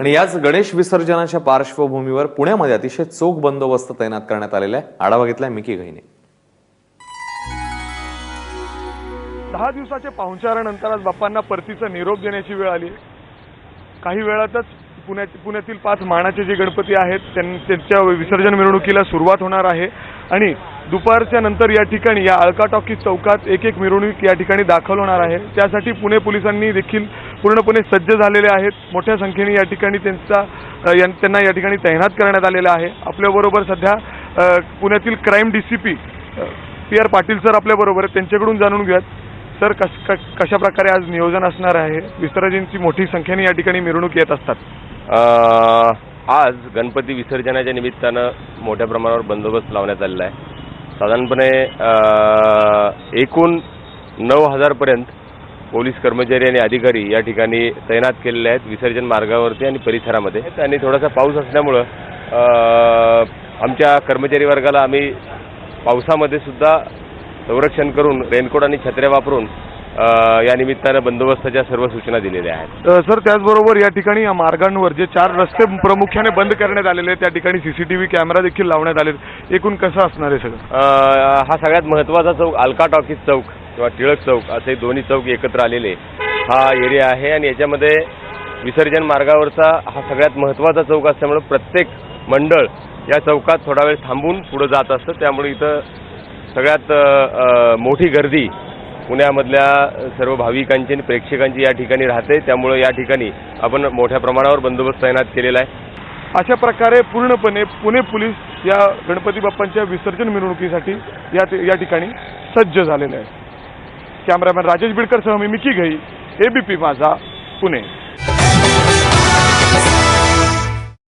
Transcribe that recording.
आणि याच गणेश विसर्जनाच्या पार्श्वभूमीवर पुण्यामध्ये अतिशय चोख बंदोबस्त तैनात करण्यात आलेला आहे. आढावा घेतलाय मिकी घाईने दहा दिवसाच्या पाहुणचारानंतर आज बाप्पांना परतीचा निरोप देण्याची वेळ आली. काही वेळातच पुण्यात पुण्यातील पाच मानाचे जे गणपती आहेत त्यां- त्यांच्या विसर्जन मिरवणुकीला सुरुवात होणार आहे. आणि दुपारच्या नंतर या ठिकाणी या अळका टॉकी चौकात एक एक मिरवणूक या ठिकाणी दाखल होणार आहे. त्यासाठी पुणे पोलिसांनी देखील पूर्णपणे सज्ज झालेले आहेत. मोठ्या संख्येने या ठिकाणी त्यांचा त्यांना या ठिकाणी तैनात करण्यात आलेला आहे. आपल्याबरोबर सध्या पुण्यातील crime D C P P R Patil sir आपल्याबरोबर आहेत. त्यांच्याकडून जाणून घेऊयात. सर कश क- कशा प्रकारे आज नियोजन असणार आहे? विसर्जनची मोठी संख्येने या ठिकाणी मिरवणूक येत असतात. आज गणपती विसर्जनाच्या निमित्तानं मोठ्या प्रमाणावर बंदोबस्त लावण्यात आलेला आहे. साधारणपणे एकूण नऊ हजारपर्यंत पोलीस कर्मचारी आणि अधिकारी या ठिकाणी तैनात केलेले आहेत. विसर्जन मार्गावरती आणि परिसरामध्ये. आणि थोडासा पाऊस असल्यामुळं आमच्या कर्मचारी वर्गाला आम्ही पावसामध्ये सुद्धा संरक्षण करून रेनकोट आणि छत्र्या वापरून या निमित्तानं बंदोबस्ताच्या सर्व सूचना दिलेल्या आहेत. सर त्याचबरोबर या ठिकाणी या मार्गांवर जे चार रस्ते प्रामुख्याने बंद करण्यात आलेले आहेत त्या ठिकाणी सीसीटीव्ही कॅमेरा देखील लावण्यात आले. एकूण कसं असणार आहे सगळं? हा सगळ्यात महत्त्वाचा चौक अल्का टॉकीज चौक. किंवा टिळक चौक असे दोन्ही चौक एकत्र आलेले हा एरिया आहे आणि याच्यामध्ये विसर्जन मार्गावरचा हा सगळ्यात महत्त्वाचा चौक असल्यामुळे प्रत्येक मंडळ या चौकात थोडा वेळ थांबून पुढं जात असतं. त्यामुळे इथं सगळ्यात मोठी गर्दी पुण्यामधल्या सर्व भाविकांची आणि प्रेक्षकांची या ठिकाणी राहते. त्यामुळे या ठिकाणी आपण मोठ्या प्रमाणावर बंदोबस्त तैनात केलेला आहे. अशा प्रकारे पूर्णपणे पुणे पोलीस या गणपती बाप्पांच्या विसर्जन मिरवणुकीसाठी या या ठिकाणी सज्ज झालेले आहे कॅमेरामॅन राजेश बिडकर सह मी मिकी घई एबीपी माझा पुणे.